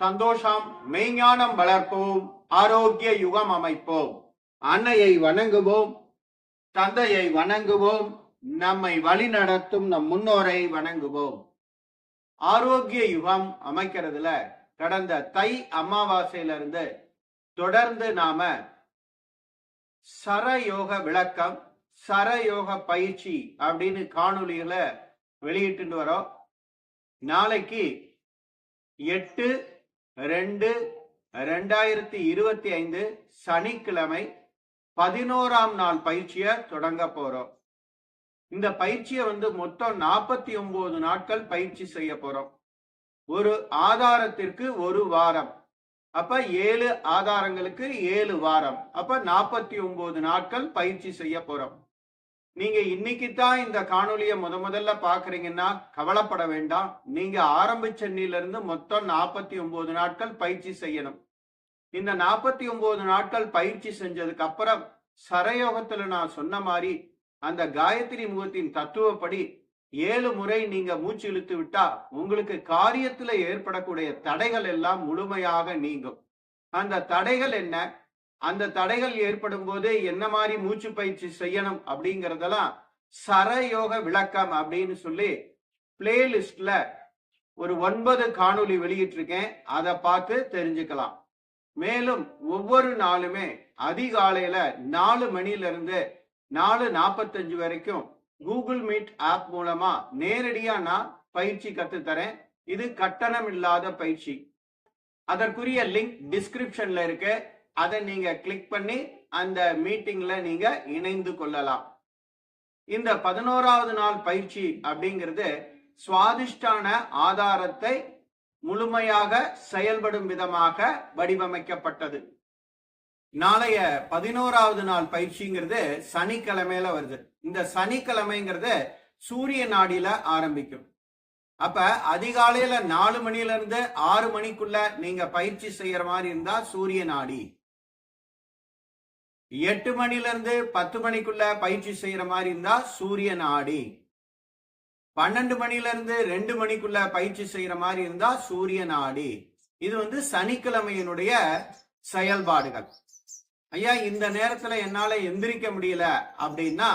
சந்தோஷம் மெய்ஞானம் வளர்ப்போம் ஆரோக்கிய யுகம் அமைப்போம். அன்னையை வணங்குவோம் தந்தையை வணங்குவோம் நம்மை வழிநடத்தும் நம் முன்னோரை வணங்குவோம். ஆரோக்கிய யுகம் அமைக்கிறதுல கடந்த தை அமாவாசையிலிருந்து தொடர்ந்து நாம சரயோக விளக்கம் சரயோக பயிற்சி அப்படின்னு காணொளிகளை வெளியிட்டு வரோம். நாளைக்கு எட்டு ரெண்டு ரெண்டாயிரத்தி இருபத்தி ஐந்து சனிக்கிழமை பதினோராம் நாள் பயிற்சியை தொடங்க போறோம். இந்த பயிற்சியை வந்து மொத்தம் நாற்பத்தி ஒன்பது நாட்கள் பயிற்சி செய்ய போறோம். ஒரு ஆதாரத்திற்கு ஒரு வாரம். அப்ப ஏழு ஆதாரங்களுக்கு ஏழு வாரம். அப்ப நாற்பத்தி ஒன்பது நாட்கள் பயிற்சி செய்ய போறோம். நீங்க இன்னைக்கு தான் இந்த காணொலியை முத முதல்ல பாக்குறீங்கன்னா கவலைப்பட வேண்டாம். நீங்க ஆரம்பிச்ச இருந்து மொத்தம் நாற்பத்தி ஒன்பது நாட்கள் பயிற்சி செய்யணும். இந்த நாற்பத்தி ஒன்பது நாட்கள் பயிற்சி செஞ்சதுக்கு அப்புறம் சரயோகத்துல நான் சொன்ன மாதிரி அந்த காயத்ரி முகத்தின் தத்துவப்படி ஏழு முறை நீங்க மூச்சு இழுத்து விட்டா உங்களுக்கு காரியத்துல ஏற்படக்கூடிய தடைகள் எல்லாம் முழுமையாக நீங்கும். அந்த தடைகள் என்ன? அந்த தடைகள் ஏற்படும் போது என்ன மாதிரி மூச்சு பயிற்சி செய்யணும் அப்படிங்கறதெல்லாம் சரயோக விளக்கம் அப்படின்னு சொல்லி பிளேலிஸ்ட்ல ஒரு ஒன்பது காணொளி வெளியிட்டிருக்கேன். அதை பார்த்து தெரிஞ்சுக்கலாம். மேலும் ஒவ்வொரு நாளுமே அதிகாலையில நாலு மணில இருந்து நாலு நாற்பத்தஞ்சு வரைக்கும் கூகுள் மீட் ஆப் மூலமா நேரடியா நான் பயிற்சி கத்து தரேன் இது கட்டணம் இல்லாத பயிற்சி. அதற்குரிய லிங்க் டிஸ்கிரிப்ஷன்ல இருக்கு. அதை நீங்க கிளிக் பண்ணி அந்த மீட்டிங்ல நீங்க இணைந்து கொள்ளலாம். இந்த பதினோராவது நாள் பயிற்சி அப்படிங்கிறது சுவாதிஷ்டான ஆதாரத்தை முழுமையாக செயல்படும் விதமாக வடிவமைக்கப்பட்டது. நாளைய பதினோராவது நாள் பயிற்சிங்கிறது சனிக்கிழமையில வருது. இந்த சனிக்கிழமைங்கிறது சூரிய நாடியில ஆரம்பிக்கும். அப்ப அதிகாலையில நாலு மணில இருந்து ஆறு மணிக்குள்ள நீங்க பயிற்சி செய்யற மாதிரி இருந்தா சூரிய நாடி. எட்டு மணில இருந்து பத்து மணிக்குள்ள பயிற்சி செய்யற மாதிரி இருந்தா சூரிய நாடி பன்னெண்டு மணில இருந்து ரெண்டு மணிக்குள்ள பயிற்சி செய்யற மாதிரி இருந்தா சூரிய நாடி இது வந்து சனிக்கிழமையினுடைய செயல்பாடுகள். ஐயா இந்த நேரத்துல என்னால எந்திரிக்க முடியல அப்படின்னா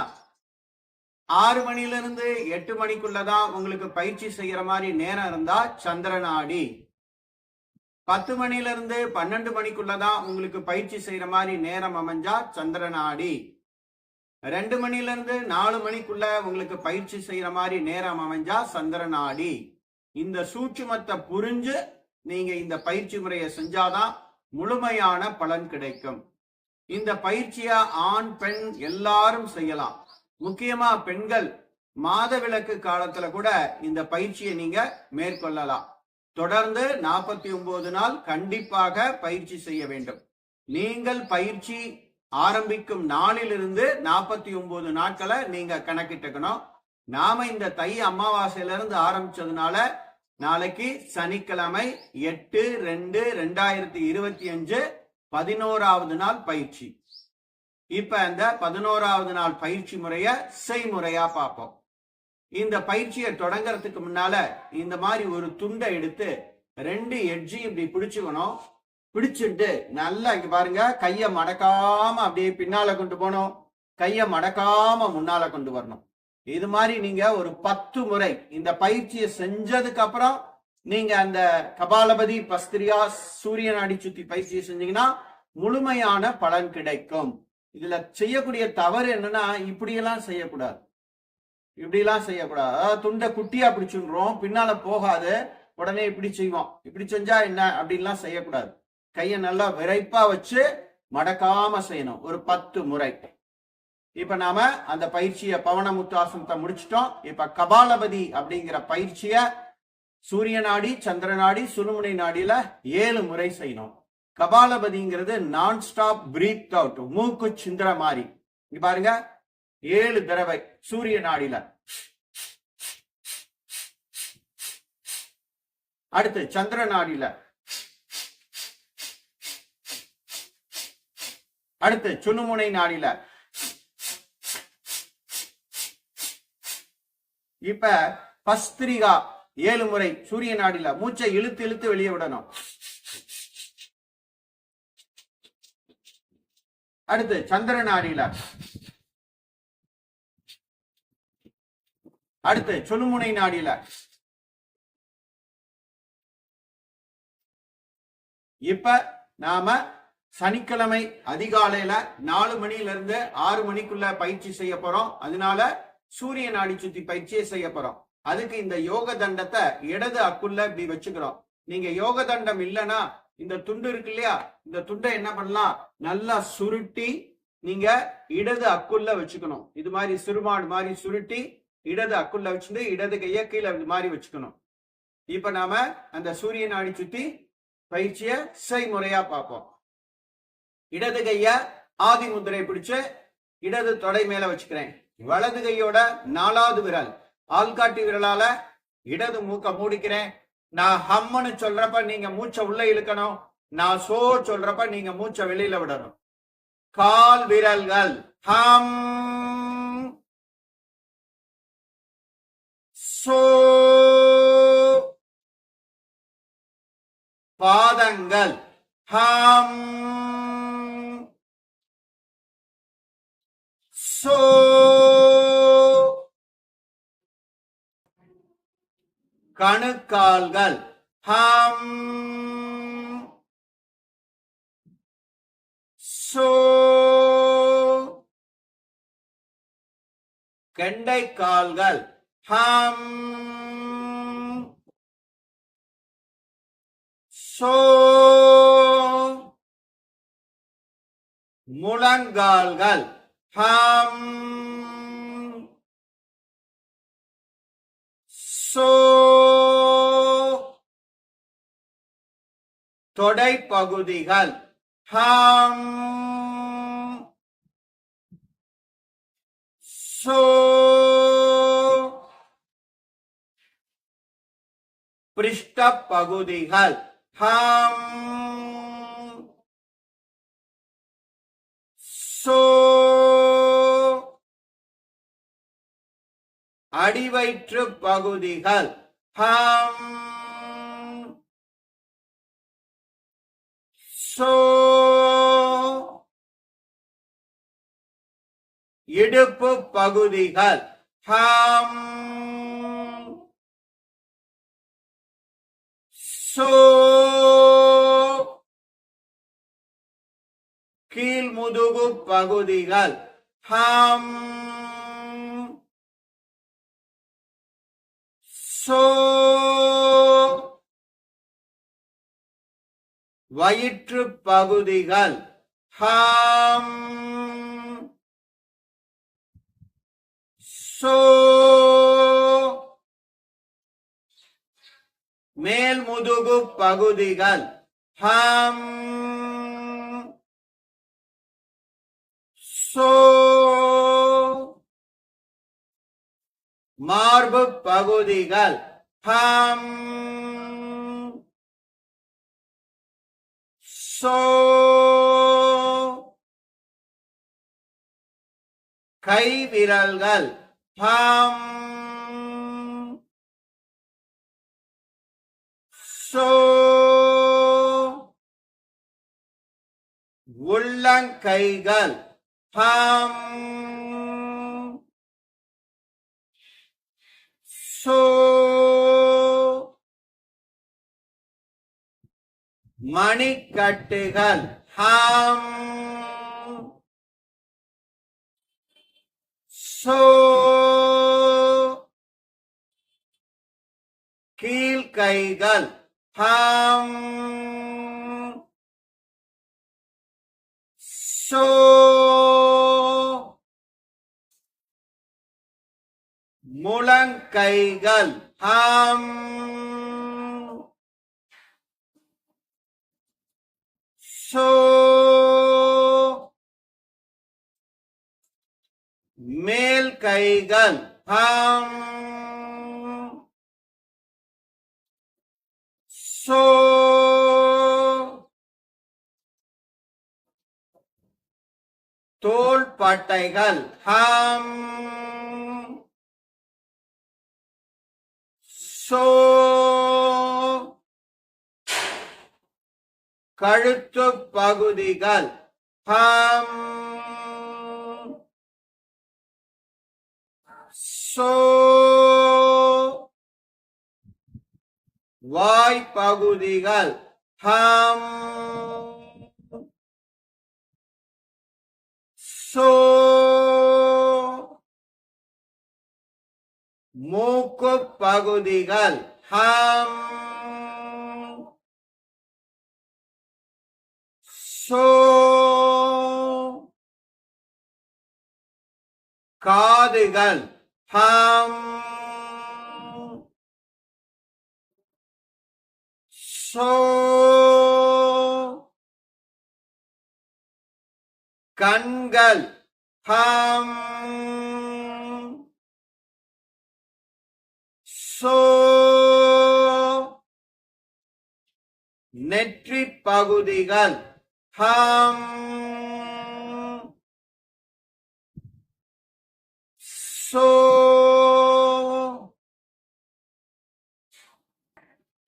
ஆறு மணில இருந்து எட்டு மணிக்குள்ளதான் உங்களுக்கு பயிற்சி செய்யற மாதிரி நேரம் இருந்தா சந்திரநாடி பத்து மணில இருந்து பன்னெண்டு மணிக்குள்ளதான் உங்களுக்கு பயிற்சி செய்யற மாதிரி நேரம் அமைஞ்சா சந்திரநாடி ரெண்டு மணில இருந்து நாலு மணிக்குள்ள உங்களுக்கு பயிற்சி செய்யற மாதிரி நேரம் அமைஞ்சா சந்திரநாடி இந்த சூட்சுமத்தை புரிஞ்சு நீங்க இந்த பயிற்சி முறையை செஞ்சாதான் முழுமையான பலன் கிடைக்கும். இந்த பயிற்சியை ஆண் பெண் எல்லாரும் செய்யலாம். முக்கியமா பெண்கள் மாதவிலக்கு காலத்துல கூட இந்த பயிற்சியை நீங்க மேற்கொள்ளலாம். தொடர்ந்து நாற்பத்தி ஒன்பது நாள் கண்டிப்பாக பயிற்சி செய்ய வேண்டும். நீங்கள் பயிற்சி ஆரம்பிக்கும் நாளிலிருந்து நாற்பத்தி ஒன்பது நாட்களை நீங்க கணக்கிட்டுக்கணும். நாம இந்த தை அமாவாசையிலிருந்து ஆரம்பிச்சதுனால நாளைக்கு சனிக்கிழமை எட்டு ரெண்டு ரெண்டாயிரத்தி இருபத்தி அஞ்சு பதினோராவது நாள் பயிற்சி. இப்ப இந்த பதினோராவது நாள் பயிற்சி முறைய செய்முறையா பார்ப்போம். இந்த பயிற்சியை தொடங்கறதுக்கு முன்னால இந்த மாதிரி ஒரு துண்டை எடுத்து ரெண்டு எட்ஜையும் இப்படி பிடிச்சுக்கணும். பிடிச்சிட்டு நல்லா இங்க பாருங்க கைய மடக்காம அப்படியே பின்னால கொண்டு போகணும். கைய மடக்காம முன்னால கொண்டு வரணும். இது மாதிரி நீங்க ஒரு பத்து முறை இந்த பயிற்சியை செஞ்சதுக்கு அப்புறம் நீங்க அந்த கபாலபதி பஸ்திரியா சூரியன் அடி சுத்தி பயிற்சியை செஞ்சீங்கன்னா முழுமையான பலன் கிடைக்கும். இதுல செய்யக்கூடிய தவறு என்னன்னா இப்படியெல்லாம் செய்யக்கூடாது. இப்படிலாம் செய்யக்கூடாது. துண்டை குட்டியா பிடிச்சுன்றோம் பின்னால போகாது உடனே இப்படி செய்வோம். இப்படி செஞ்சா என்ன? அப்படின்லாம் செய்யக்கூடாது. கையை நல்லா விரைப்பா வச்சு மடக்காம செய்யணும். ஒரு பத்து முறை. இப்ப நாம அந்த பயிற்சிய பவனமுத்தாசனத்தை முடிச்சிட்டோம். இப்ப கபாலபதி அப்படிங்கிற பயிற்சிய சூரிய நாடி சந்திர நாடி சுழுமுனை நாடியில ஏழு முறை செய்யணும். கபாலபதிங்கிறது நான் ஸ்டாப் பிரீத் அவுட் மூக்கு சிந்திர மாதிரி. இங்க பாருங்க. ஏழு தடவை சூரிய நாடில. அடுத்து சந்திர நாடில. அடுத்து சுனுமுனை நாடில. இப்ப பஸ்திரிகா ஏழு முறை சூரிய நாடில. மூச்சை இழுத்து இழுத்து வெளியே விடணும். அடுத்து சந்திர நாடில. அடுத்து சொல்லுமுனை நாடியில இப்ப நாம சனிக்கிழமை அதிகாலையில நாலு மணில இருந்து ஆறு மணிக்குள்ள பயிற்சி செய்ய போறோம். அதனால சூரிய நாடி சுத்தி பயிற்சியை செய்ய போறோம். அதுக்கு இந்த யோக தண்டத்தை இடது அக்குள்ள இப்படி வச்சுக்கிறோம். நீங்க யோக தண்டம் இல்லைன்னா இந்த துண்டு இருக்கு இல்லையா? இந்த துண்டை என்ன பண்ணலாம்? நல்லா சுருட்டி நீங்க இடது அக்குள்ள வச்சுக்கணும். இது மாதிரி சிறுமாடு மாதிரி சுருட்டி இடது அக்குள்ள வச்சுட்டு இடது கையை கீழே இது மாதிரி வச்சுக்கணும். இப்ப நாம அந்த சூரிய நாடி சுத்தி பயிற்சியை செய்முறையா பார்ப்போம். இடது கைய ஆதி முதிரை பிடிச்சு இடது தொடை மேல வச்சுக்கிறேன். வலது கையோட நாலாவது விரல். ஆள்காட்டி விரலால இடது மூக்க மூடிக்கிறேன். நான் ஹம்முன்னு சொல்றப்ப நீங்க மூச்சை உள்ள இழுக்கணும். நான் சோ சொல்றப்ப நீங்க மூச்சை வெளியில விடணும். கால் விரல்கள் ஹம் பாதங்கள். ஹம் சோ கணுக்கால்கள். ஹம் சோ கெண்டைக்கால்கள். கால்கள் ஹம் சோ முழங்கால்கள் ஹம் சோ தொடை பகுதிகள் ஹம் பிருஷ்ட பகுதிகள். ஹம். சோ. அடிவயிற்று பகுதிகள். ஹம். சோ. இடுப்பு பகுதிகள். ஹம். சோ கீழ் முதுகு பகுதிகள். ஹம். சோ வயிற்று பகுதிகள். ஹம். சோ மேல் முதுகு பகுதிகள். ஹம். சோ. மார்பு பகுதிகள். ஹம். சோ. கை விரல்கள் ஹம். உள்ளங்கைகள் ஹம். சோ மணிக்கட்டுகள் ஹம். சோ கீழ்கைகள் ஹம் சோ முழங்கைகள் ஹம் சோ மேல் கைகள் ஹம் சோ தோல் பட்டைகள் ஹம் சோ கழுத்து பகுதிகள் ஹம் சோ வாய் பகுதிகள் ஹம். சோ. மூக்கு பகுதிகள் ஹம். சோ. காதுகள். ஹம். கண்கள் ஹம் சோ நெற்றி பகுதிகள் ஹம் சோ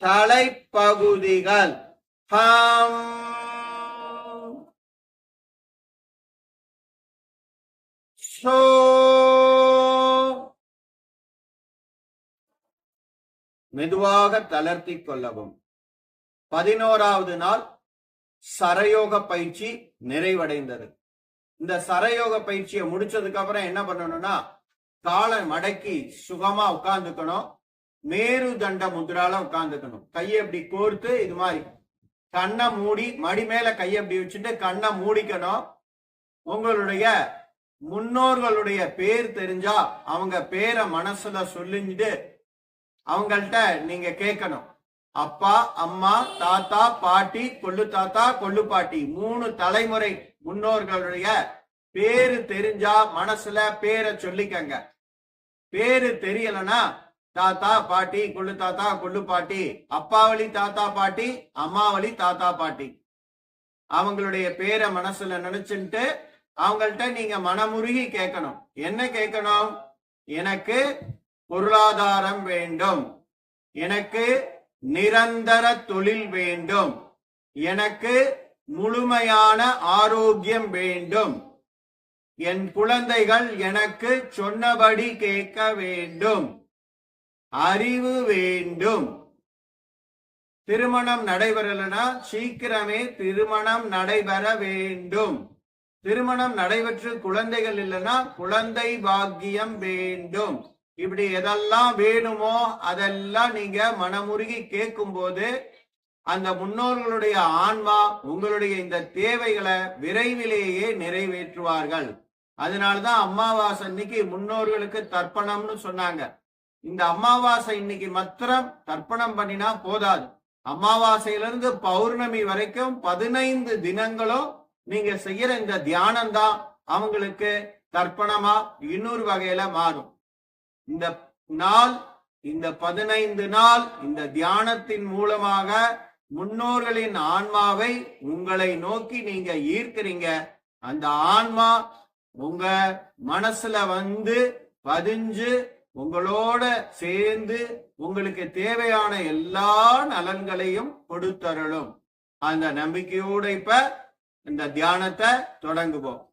தலைப்பகுதிகள். ஹம். சோ. மெதுவாக தளர்த்தி கொள்ளவும். பதினோராவது நாள் சரயோக பயிற்சி நிறைவடைந்தது. இந்த சரயோக பயிற்சியை முடிச்சதுக்கு அப்புறம் என்ன பண்ணணும்னா காலை மடக்கி சுகமா உட்கார்ந்துக்கணும். மேரு தண்ட முதிரால உட்கார்ந்துக்கணும். கையை இப்படி கோர்த்து இது மாதிரி. கண்ணை மூடி மடி மேல கையை எப்படி வச்சுட்டு கண்ணை மூடிக்கணும். உங்களுடைய முன்னோர்களுடைய பேர் தெரிஞ்சா அவங்க பேரை மனசுல சொல்லிட்டு அவங்கள்ட்ட நீங்க கேட்கணும். அப்பா அம்மா தாத்தா பாட்டி கொள்ளு தாத்தா கொள்ளு பாட்டி மூணு தலைமுறை முன்னோர்களுடைய பேரு தெரிஞ்சா மனசுல பேரை சொல்லிக்கங்க. பேரு தெரியலன்னா தாத்தா பாட்டி கொள்ளு தாத்தா கொள்ளு பாட்டி அப்பாவளி தாத்தா பாட்டி அம்மாவளி தாத்தா பாட்டி. அவங்களுடைய பேரை மனசுல நினைச்சுட்டு அவங்கள்ட்ட நீங்க மனமுருகி கேட்கணும் என்ன கேட்கணும் எனக்கு பொருளாதாரம் வேண்டும். எனக்கு நிரந்தர தொழில் வேண்டும். எனக்கு முழுமையான ஆரோக்கியம் வேண்டும். என் குழந்தைகள் எனக்கு சொன்னபடி கேட்க வேண்டும். அறிவு வேண்டும். திருமணம் நடைபெறலனா சீக்கிரமே திருமணம் நடைபெற வேண்டும். திருமணம் நடைபெற்று குழந்தைகள் இல்லைன்னா குழந்தை பாக்கியம் வேண்டும். இப்படி எதெல்லாம் வேணுமோ அதெல்லாம் நீங்க மனமுருகி கேட்கும் போது அந்த முன்னோர்களுடைய ஆன்மா உங்களுடைய இந்த தேவைகளை விரைவிலேயே நிறைவேற்றுவார்கள். அதனாலதான் அமாவாசை முன்னோர்களுக்கு தர்ப்பணம்னு சொன்னாங்க. இந்த அமாவாசை இன்னைக்கு மாத்திரம் தர்ப்பணம் பண்ணினா போதாது. அமாவாசையிலிருந்து பௌர்ணமி வரைக்கும் பதினைந்து தினங்களும் நீங்க செய்யற இந்த தியானம் தான் அவங்களுக்கு தர்ப்பணமா இன்னொரு வகையில மாறும். இந்த நாள் இந்த பதினைந்து நாள் இந்த தியானத்தின் மூலமாக முன்னோர்களின் ஆன்மாவை உங்களை நோக்கி நீங்க ஈர்க்கிறீங்க. அந்த ஆன்மா உங்க மனசுல வந்து பதிஞ்சு உங்களோட சேர்ந்து உங்களுக்கு தேவையான எல்லா நலன்களையும் கொடுத்தருளும். அந்த நம்பிக்கையோட இப்ப இந்த தியானத்தை தொடங்குவோம்.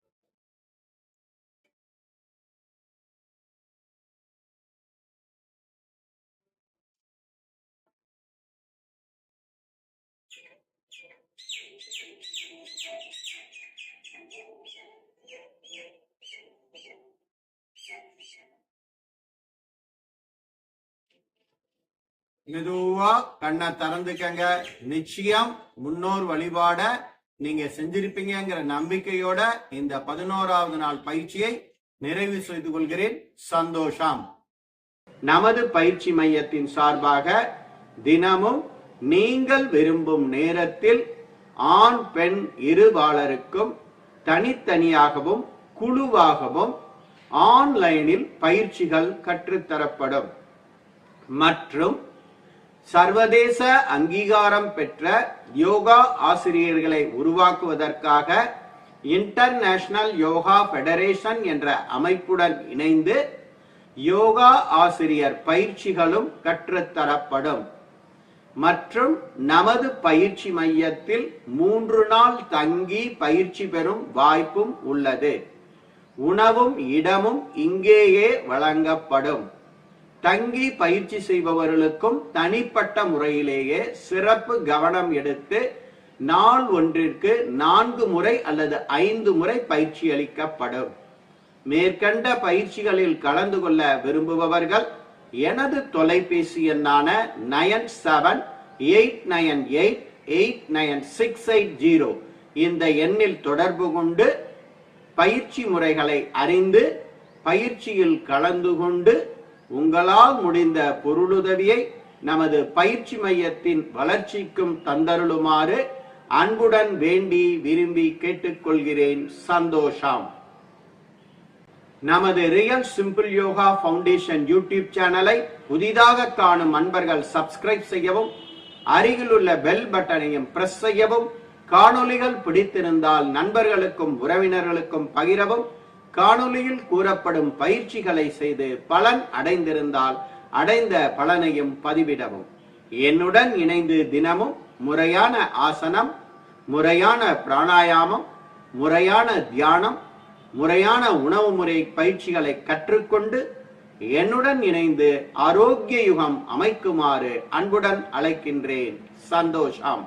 மெதுவா கண்ணை திறந்துக்கங்க. நிச்சயம் முன்னோர் வழிபாட நீங்க செஞ்சிருப்பீங்கிற நம்பிக்கையோட இந்த பதினோராவது நாள் பயிற்சியை நிறைவு செய்து கொள்கிறேன். சந்தோஷம். நமது பயிற்சி மையத்தின் சார்பாக தினமும் நீங்கள் விரும்பும் நேரத்தில் ஆண் பெண் இருபாலருக்கும் தனித்தனியாகவும் குழுவாகவும் ஆன்லைனில் பயிற்சிகள் கற்றுத்தரப்படும். மற்றும் சர்வதேச அங்கீகாரம் பெற்ற யோகா ஆசிரியர்களை உருவாக்குவதற்காக இன்டர்நேஷனல் யோகா ஃபெடரேஷன் என்ற அமைப்புடன் இணைந்து யோகா ஆசிரியர் பயிற்சிகளும் கற்றுத்தரப்படும். மற்றும் நமது பயிற்சி மையத்தில் மூன்று நாள் தங்கி பயிற்சி பெறும் வாய்ப்பும் உள்ளது. உணவும் இடமும் இங்கேயே வழங்கப்படும். தங்கி பயிற்சி செய்பவர்களுக்கும் தனிப்பட்ட முறையிலேயே சிறப்பு கவனம் எடுத்து நாள் ஒன்றிற்கு நான்கு முறை அல்லது ஐந்து முறை பயிற்சி அளிக்கப்படும். மேற்கண்ட பயிற்சிகளில் கலந்து கொள்ள விரும்புபவர்கள் எனது தொலைபேசி எண்ணான nine seven eight nine eight eight nine six eight zero. இந்த எண்ணில் தொடர்பு கொண்டு பயிற்சி முறைகளை அறிந்து பயிற்சியில் கலந்து கொண்டு உங்களால் முடிந்த பொருளுதவியை நமது பயிற்சி மையத்தின் வளர்ச்சிக்கும் தந்தருளுமாறு அன்புடன் வேண்டி விரும்பி கேட்டுக்கொள்கிறேன் சந்தோஷம். நமது real simple yoga foundation YouTube சேனலை புதிதாக காணும் அன்பர்கள் சப்ஸ்கிரைப் செய்யவும் அருகிலுள்ள பெல் பட்டனையும் பிரஸ் செய்யவும் காணொளிகள் பிடித்திருந்தால் நண்பர்களுக்கும் உறவினர்களுக்கும் பகிரவும் காணொளியில் கூறப்படும் பயிற்சிகளை செய்து பலன் அடைந்திருந்தால் அடைந்த பலனையும் பதிவிடவும். என்னுடன் இணைந்து தினமும் முறையான ஆசனம் முறையான பிராணாயாமம் முறையான தியானம் முறையான உணவு முறை பயிற்சிகளை கற்றுக்கொண்டு என்னுடன் இணைந்து ஆரோக்கிய யுகம் அமைக்குமாறு அன்புடன் அழைக்கின்றேன். சந்தோஷம்.